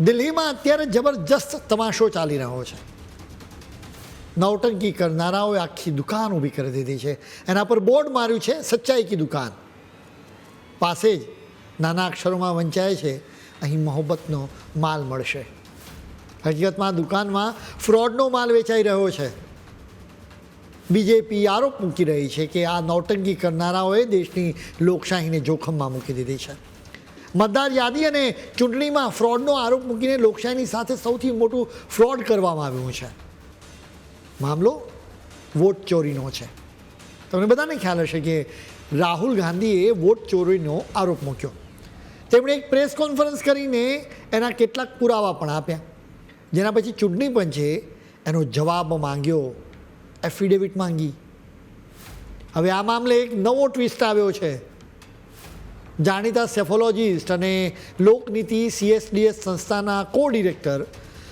દિલ્હીમાં અત્યારે જબરજસ્ત તમાશો ચાલી રહ્યો છે. નવટંકી કરનારાઓએ આખી દુકાન ઊભી કરી દીધી છે. એના પર બોર્ડ માર્યું છે, સચ્ચાઈ કી દુકાન. પાસે જ નાના અક્ષરોમાં વંચાય છે, અહીં મોહબ્બતનો માલ મળશે. હકીકતમાં દુકાનમાં ફ્રોડનો માલ વેચાઈ રહ્યો છે. બીજેપી આરોપ મૂકી રહી છે કે આ નૌટંકી કરનારાઓએ દેશની લોકશાહીને જોખમમાં મૂકી દીધી છે. મતદાર યાદી અને ચૂંટણીમાં ફ્રોડનો આરોપ મૂકીને લોકશાહીની સાથે સૌથી મોટું ફ્રોડ કરવામાં આવ્યું છે. મામલો વોટ ચોરીનો છે. તમને બધાને ખ્યાલ હશે કે રાહુલ ગાંધીએ વોટ ચોરીનો આરોપ મૂક્યો. તેમણે એક પ્રેસ કોન્ફરન્સ કરીને એના કેટલાક પુરાવા પણ આપ્યા. જેના પછી ચૂંટણી પંચે એનો જવાબ માંગ્યો, એફિડેવિટ માંગી. હવે આ મામલે એક નવો ટ્વિસ્ટ આવ્યો છે. જાણીતા સેફોલોજીસ્ટ અને લોકનીતિ સીએસડીએસ સંસ્થાના કો ડિરેક્ટર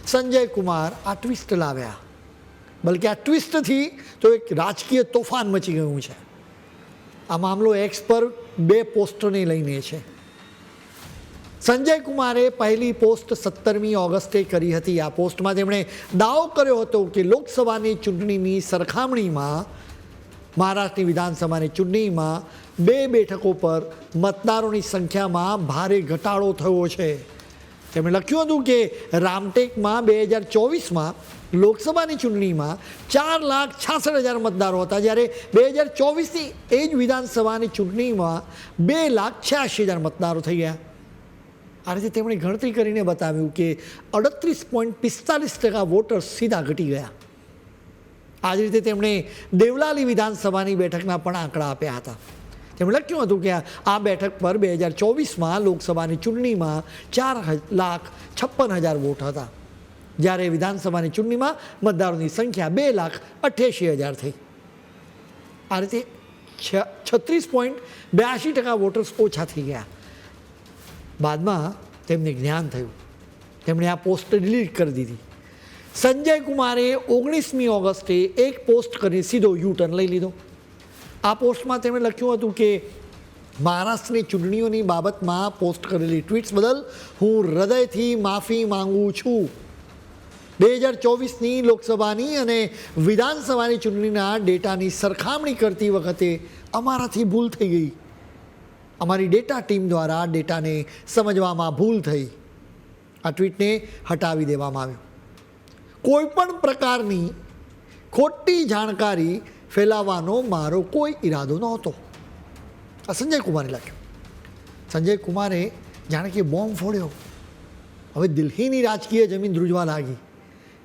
સંજય કુમાર આ ટ્વિસ્ટ લાવ્યા. બલકે આ ટ્વિસ્ટથી તો એક રાજકીય તોફાન મચી ગયું છે. આ મામલો એક્સ પર બે પોસ્ટને લઈને છે. સંજય કુમારે પહેલી પોસ્ટ સત્તરમી ઓગસ્ટે કરી હતી. આ પોસ્ટમાં તેમણે દાવો કર્યો હતો કે લોકસભાની ચૂંટણીની સરખામણીમાં મહારાષ્ટ્રની વિધાનસભાની ચૂંટણીમાં બે બેઠકો પર મતદારોની સંખ્યામાં ભારે ઘટાડો થયો છે. તેમણે લખ્યું હતું કે રામટેકમાં બે હજાર ચોવીસમાં લોકસભાની ચૂંટણીમાં ચાર લાખ છાસઠ હજાર મતદારો હતા. જ્યારે બે હજાર ચોવીસની એ જ વિધાનસભાની ચૂંટણીમાં બે લાખ છ્યાસી હજાર મતદારો થઈ ગયા. આ રીતે તેમણે ગણતરી કરીને બતાવ્યું કે અડત્રીસ પોઈન્ટ પિસ્તાલીસ ટકા વોટર્સ સીધા ઘટી ગયા. આ જ રીતે તેમણે દેવલાલી વિધાનસભાની બેઠકના પણ આંકડા આપ્યા હતા. તેમણે લખ્યું હતું કે આ બેઠક પર બે હજાર ચોવીસમાં લોકસભાની ચૂંટણીમાં ચાર લાખ છપ્પન હજાર વોટ હતા. જ્યારે વિધાનસભાની ચૂંટણીમાં મતદારોની સંખ્યા બે લાખ અઠ્યાસી હજાર થઈ. આ રીતે છત્રીસ પોઈન્ટ બ્યાસી ટકા વોટર્સ ઓછા થઈ ગયા. બાદમાં તેમને જ્ઞાન થયું. તેમણે આ પોસ્ટ ડિલીટ કરી દીધી. સંજય કુમારે ઓગણીસમી ઓગસ્ટે એક પોસ્ટ કરી સીધો યુટર્ન લઈ લીધો. આ પોસ્ટમાં તેમણે લખ્યું હતું કે, મહારાષ્ટ્રની ચૂંટણીઓની બાબતમાં પોસ્ટ કરેલી ટ્વીટ્સ બદલ હું હૃદયથી માફી માંગુ છું. બે હજાર ચોવીસની લોકસભાની અને વિધાનસભાની ચૂંટણીના ડેટાની સરખામણી કરતી વખતે અમારાથી ભૂલ થઈ ગઈ. અમારી ડેટા ટીમ દ્વારા ડેટાને સમજવામાં ભૂલ થઈ. આ ટ્વીટને હટાવી દેવામાં આવ્યું. કોઈ પણ પ્રકારની ખોટી જાણકારી ફેલાવવાનો મારો કોઈ ઈરાદો નહોતો. આ સંજય કુમારે લખ્યું. સંજય કુમારે જાણે કે બોમ્બ ફોડ્યો. હવે દિલ્હીની રાજકીય જમીન ધ્રુજવા લાગી.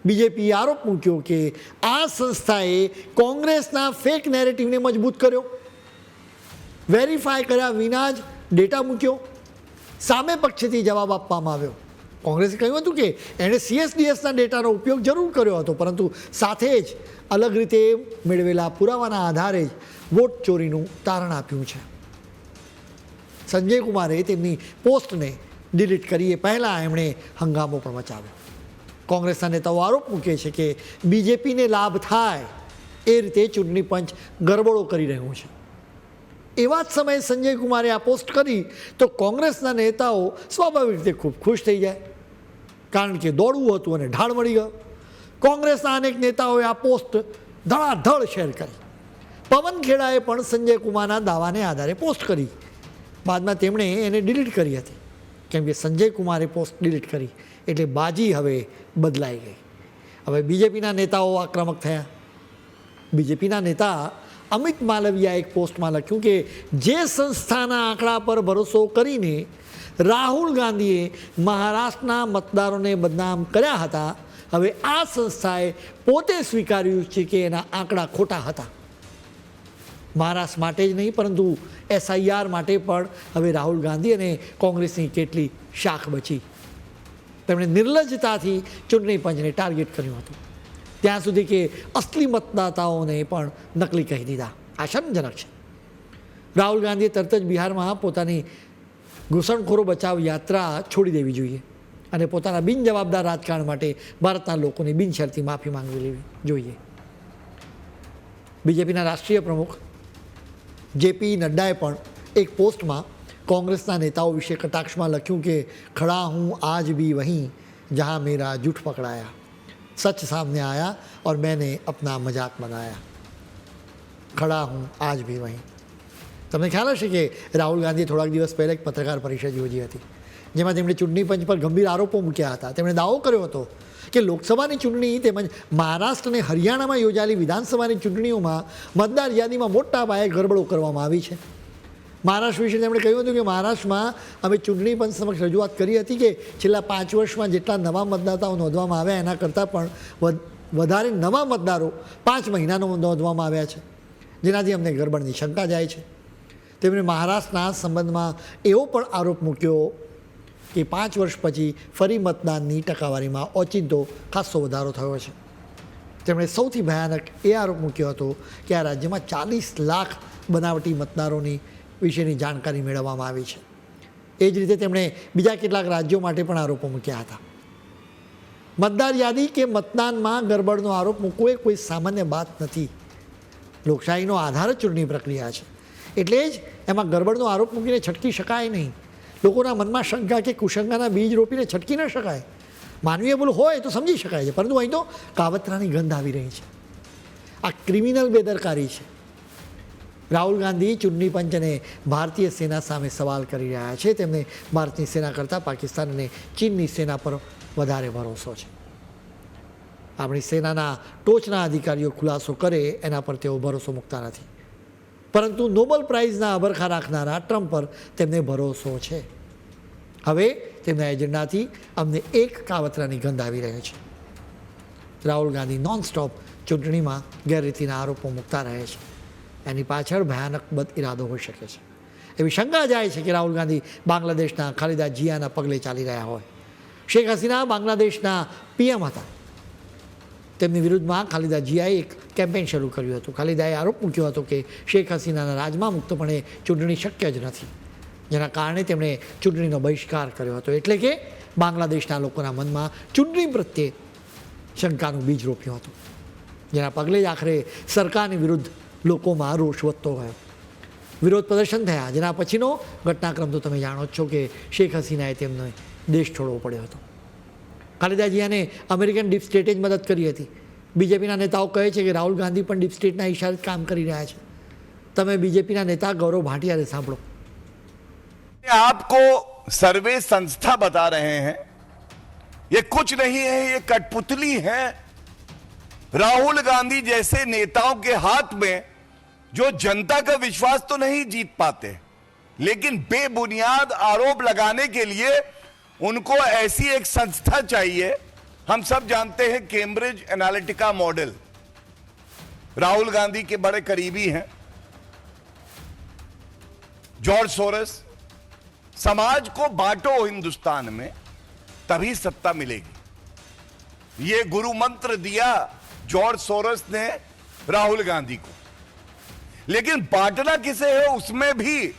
બીજેપીએ આરોપ મૂક્યો કે આ સંસ્થાએ કોંગ્રેસના ફેક નેરેટિવને મજબૂત કર્યો. વેરીફાઈ કર્યા વિના જ ડેટા મૂક્યો. સામે પક્ષથી જવાબ આપવામાં આવ્યો. કોંગ્રેસે કહ્યું હતું કે એણે સીએસડીએસના ડેટાનો ઉપયોગ જરૂર કર્યો હતો, પરંતુ સાથે જ અલગ રીતે મેળવેલા પુરાવાના આધારે જ વોટ ચોરીનું તારણ આપ્યું છે. સંજય કુમારે તેમની પોસ્ટને ડિલીટ કરી એ પહેલાં એમણે હંગામો પણ મચાવ્યો. કોંગ્રેસના નેતાઓ આરોપ મૂકે છે કે બીજેપીને લાભ થાય એ રીતે ચૂંટણી પંચ ગરબડો કરી રહ્યું છે. એવા જ સમયે સંજય કુમારે આ પોસ્ટ કરી તો કોંગ્રેસના નેતાઓ સ્વાભાવિક રીતે ખૂબ ખુશ થઈ જાય. કારણ કે દોડવું હતું અને ઢાળ મળી ગયો. કોંગ્રેસના અનેક નેતાઓએ આ પોસ્ટ ધડાધડ શેર કરી. પવન ખેડાએ પણ સંજય કુમારના દાવાને આધારે પોસ્ટ કરી. બાદમાં તેમણે એને ડિલીટ કરી હતી. કેમ કે સંજય કુમારે પોસ્ટ ડિલીટ કરી, એટલે બાજી હવે બદલાઈ ગઈ. હવે બીજેપીના નેતાઓ આક્રમક થયા. બીજેપીના નેતા અમિત માલવિયા એક પોસ્ટમાં લખ્યું કે, જે સંસ્થાના આંકડા પર ભરોસો કરીને રાહુલ ગાંધીએ મહારાષ્ટ્રના મતદારોને બદનામ કર્યા હતા. હવે આ સંસ્થાએ પોતે સ્વીકાર્યું છે કે એના આંકડા ખોટા હતા. મહારાષ્ટ્ર માટે જ નહીં, પરંતુ એસઆઈઆર માટે પણ હવે રાહુલ ગાંધી અને કોંગ્રેસની કેટલી શાખ બચી. તેમણે નિર્લજ્જતાથી ચૂંટણી પંચને ટાર્ગેટ કર્યું હતું. ત્યાં સુધી કે અસલી મતદાતાઓને પણ નકલી કહી દીધા. આશ્ચર્યજનક છે. રાહુલ ગાંધીએ તરત જ બિહારમાં પોતાની ઘૂસણખોરો બચાવ યાત્રા છોડી દેવી જોઈએ અને પોતાના બિનજવાબદાર રાજકારણ માટે ભારતના લોકોની બિનશરતી માફી માંગવી લેવી જોઈએ. બીજેપીના રાષ્ટ્રીય પ્રમુખ જેપી નડ્ડાએ પણ એક પોસ્ટમાં કોંગ્રેસના નેતાઓ વિશે કટાક્ષમાં લખ્યું કે, ખડા હું આજ બી વહીં જહાં મેરા જૂઠ પકડાયા. સચ સામને આયા ઓર મેને અપના મજાક બનાયા. ખડા હું આજ બી વહીં. તમને ખ્યાલ હશે કે રાહુલ ગાંધીએ થોડાક દિવસ પહેલાં એક પત્રકાર પરિષદ યોજી હતી, જેમાં તેમણે ચૂંટણી પંચ પર ગંભીર આરોપો મૂક્યા હતા. તેમણે દાવો કર્યો હતો કે લોકસભાની ચૂંટણી તેમજ મહારાષ્ટ્ર અને હરિયાણામાં યોજાયેલી વિધાનસભાની ચૂંટણીઓમાં મતદાર યાદીમાં મોટા પાયે ગરબડો કરવામાં આવી છે. મહારાષ્ટ્ર વિશે તેમણે કહ્યું હતું કે મહારાષ્ટ્રમાં અમે ચૂંટણી પંચ સમક્ષ રજૂઆત કરી હતી કે છેલ્લા પાંચ વર્ષમાં જેટલા નવા મતદાતાઓ નોંધવામાં આવ્યા એના કરતાં પણ વધ- વધારે નવા મતદારો પાંચ મહિનાનો નોંધવામાં આવ્યા છે, જેનાથી અમને ગરબડની શંકા જાય છે. તેમણે મહારાષ્ટ્રના સંબંધમાં એવો પણ આરોપ મૂક્યો કે પાંચ વર્ષ પછી ફરી મતદાનની ટકાવારીમાં ઓચિંતો ખાસ્સો વધારો થયો છે. તેમણે સૌથી ભયાનક એ આરોપ મૂક્યો હતો કે આ રાજ્યમાં ચાલીસ લાખ બનાવટી મતદારોની વિશેની જાણકારી મેળવવામાં આવી છે. એ જ રીતે તેમણે બીજા કેટલાક રાજ્યો માટે પણ આરોપો મૂક્યા હતા. મતદાર યાદી કે મતદાનમાં ગરબડનો આરોપ મૂકવો એ કોઈ સામાન્ય વાત નથી. લોકશાહીનો આધાર ચૂંટણી પ્રક્રિયા છે. એટલે જ એમાં ગરબડનો આરોપ મૂકીને છટકી શકાય નહીં. લોકોના મનમાં શંકા કે કુશંકાના બીજ રોપીને છટકી ન શકાય. માનવીય ભૂલ હોય તો સમજી શકાય છે, પરંતુ અહીં તો કાવતરાની ગંધ આવી રહી છે. આ ક્રિમિનલ બેદરકારી છે. રાહુલ ગાંધી ચૂંટણી પંચ અને ભારતીય સેના સામે સવાલ કરી રહ્યા છે. તેમને ભારતની સેના કરતાં પાકિસ્તાન અને ચીનની સેના પર વધારે ભરોસો છે. આપણી સેનાના ટોચના અધિકારીઓ ખુલાસો કરે, એના પર તેઓ ભરોસો મૂકતા નથી. પરંતુ નોબલ પ્રાઇઝના આભરખા રાખનારા ટ્રમ્પ પર તેમને ભરોસો છે. હવે તેમના એજન્ડાથી અમને એક કાવતરાની ગંધ આવી રહ્યો છે. રાહુલ ગાંધી નોન સ્ટોપ ચૂંટણીમાં ગેરરીતિના આરોપો મૂકતા રહે છે. એની પાછળ ભયાનક બદ ઇરાદો હોઈ શકે છે. એવી શંકા જાય છે કે રાહુલ ગાંધી બાંગ્લાદેશના ખાલિદા જિયાના પગલે ચાલી રહ્યા હોય. શેખ હસીના બાંગ્લાદેશના પીએમ હતા. તેમની વિરુદ્ધમાં ખાલિદા જિયાએ એક કેમ્પેઇન શરૂ કર્યું હતું. ખાલિદાએ આરોપ મૂક્યો હતો કે શેખ હસીનાના રાજમાં મુક્તપણે ચૂંટણી શક્ય જ નથી. જેના કારણે તેમણે ચૂંટણીનો બહિષ્કાર કર્યો હતો. એટલે કે બાંગ્લાદેશના લોકોના મનમાં ચૂંટણી પ્રત્યે શંકાનું બીજ રોપ્યું હતું. જેના પગલે જ આખરે સરકારની વિરુદ્ધ લોકોમાં રોષ વધતો ગયો. વિરોધ પ્રદર્શન થયા. જેના પછીનો ઘટનાક્રમ તો તમે જાણો જ છો કે શેખ હસીનાએ તેમને દેશ છોડવો પડ્યો હતો. ખાલિદાજીયાને અમેરિકન ડીપ સ્ટેટે જ મદદ કરી હતી. બીજેપીના નેતાઓ કહે છે કે રાહુલ ગાંધી પણ ડીપ સ્ટેટના ઇશારે જ કામ કરી રહ્યા છે તમે બીજેપીના નેતા ગૌરવ ભાટિયાને સાંભળો आपको सर्वे संस्था बता रहे हैं ये कुछ नहीं है ये कठपुतली है राहुल गांधी जैसे नेताओं के हाथ में जो जनता का विश्वास तो नहीं जीत पाते लेकिन बेबुनियाद आरोप लगाने के लिए उनको ऐसी एक संस्था चाहिए हम सब जानते हैं Cambridge Analytica model Rahul Gandhi के बड़े करीबी हैं। जॉर्ज सोरस समाज को बांटो हिंदुस्तान में, तभी सत्ता मिलेगी। ये गुरु मंत्र दिया जॉर्ज सोरस ने राहुल गांधी को। लेकिन बांटना किसे है, उसमें भी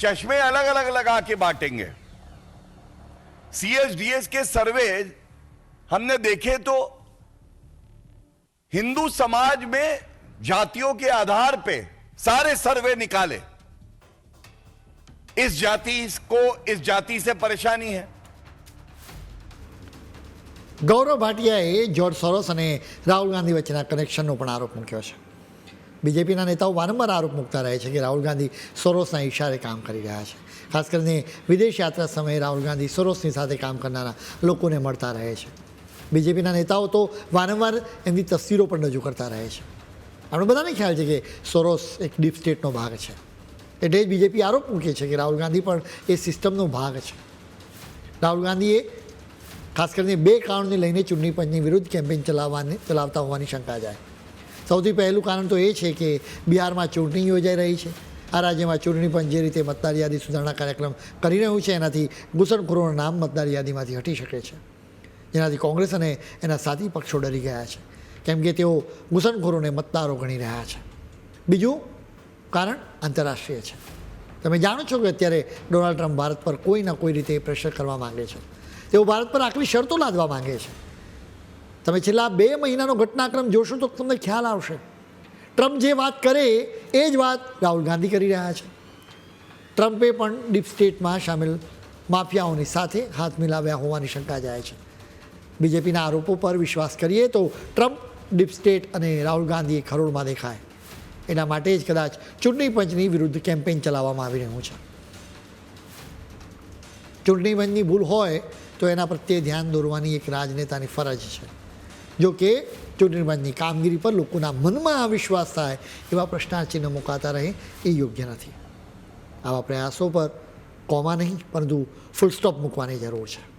चश्मे अलग अलग लगा के बांटेंगे। सीएसडीएस के सर्वे हमने देखे तो हिंदू समाज में जातियों के आधार पे सारे सर्वे निकाले इस जाति को इस जाति से परेशानी है ગૌરવ ભાટિયાએ જોર્જ સોરોસ અને રાહુલ ગાંધી વચ્ચેના કનેક્શનનો પણ આરોપ મૂક્યો છે બીજેપીના નેતાઓ વારંવાર આરોપ મૂકતા રહે છે કે રાહુલ ગાંધી સોરોસના ઇશારે કામ કરી રહ્યા છે ખાસ કરીને વિદેશ યાત્રા સમયે રાહુલ ગાંધી સોરોસની સાથે કામ કરનારા લોકોને મળતા રહે છે બીજેપીના નેતાઓ તો વારંવાર એમની તસવીરો પણ રજૂ કરતા રહે છે. આપણે બધાને ખ્યાલ છે કે સોરોસ એક ડીપ સ્ટેટનો ભાગ છે. એટલે જ બીજેપી આરોપ મૂકે છે કે રાહુલ ગાંધી પણ એ સિસ્ટમનો ભાગ છે. રાહુલ ગાંધીએ ખાસ કરીને બે કારણને લઈને ચૂંટણી પંચની વિરુદ્ધ કેમ્પેન ચલાવવાની, ચલાવતા હોવાની શંકા જાય. સૌથી પહેલું કારણ તો એ છે કે બિહારમાં ચૂંટણી યોજાઈ રહી છે. આ રાજ્યમાં ચૂંટણી પંચ જે રીતે મતદાર યાદી સુધારણા કાર્યક્રમ કરી રહ્યું છે, એનાથી ઘૂસણખોરોનું નામ મતદાર યાદીમાંથી હટી શકે છે. જેનાથી કોંગ્રેસ અને એના સાથી પક્ષો ડરી ગયા છે. કેમ કે તેઓ ઘૂસણખોરોને મતદારો ગણી રહ્યા છે. બીજું કારણ આંતરરાષ્ટ્રીય છે. તમે જાણો છો કે અત્યારે ડોનાલ્ડ ટ્રમ્પ ભારત પર કોઈ ના કોઈ રીતે પ્રેશર કરવા માંગે છે. તેઓ ભારત પર આટલી શરતો લાદવા માંગે છે. તમે છેલ્લા બે મહિનાનો ઘટનાક્રમ જોશો તો તમને ખ્યાલ આવશે. ટ્રમ્પ જે વાત કરે એ જ વાત રાહુલ ગાંધી કરી રહ્યા છે. ટ્રમ્પે પણ ડીપ સ્ટેટમાં સામેલ માફિયાઓની સાથે હાથ મિલાવ્યા હોવાની શંકા જાય છે. બીજેપીના આરોપો પર વિશ્વાસ કરીએ તો ટ્રમ્પ, ડીપ સ્ટેટ અને રાહુલ ગાંધી ખરોળમાં દેખાય. એના માટે જ કદાચ ચૂંટણી પંચની વિરુદ્ધ કેમ્પેઇન ચલાવવામાં આવી રહ્યું છે. ચૂંટણી પંચની ભૂલ હોય તો એના પ્રત્યે ધ્યાન દોરવાની એક રાજનેતાની ફરજ છે. જો કે ચૂંટણી પંચની કામગીરી પર લોકોના મનમાં અવિશ્વાસ વિશ્વાસ થાય એવા પ્રશ્નાર્થચિહ્ન મુકાતા રહે એ યોગ્ય નથી. આવા પ્રયાસો પર કોમા નહીં, પરંતુ ફૂલ સ્ટોપ મૂકવાની જરૂર છે.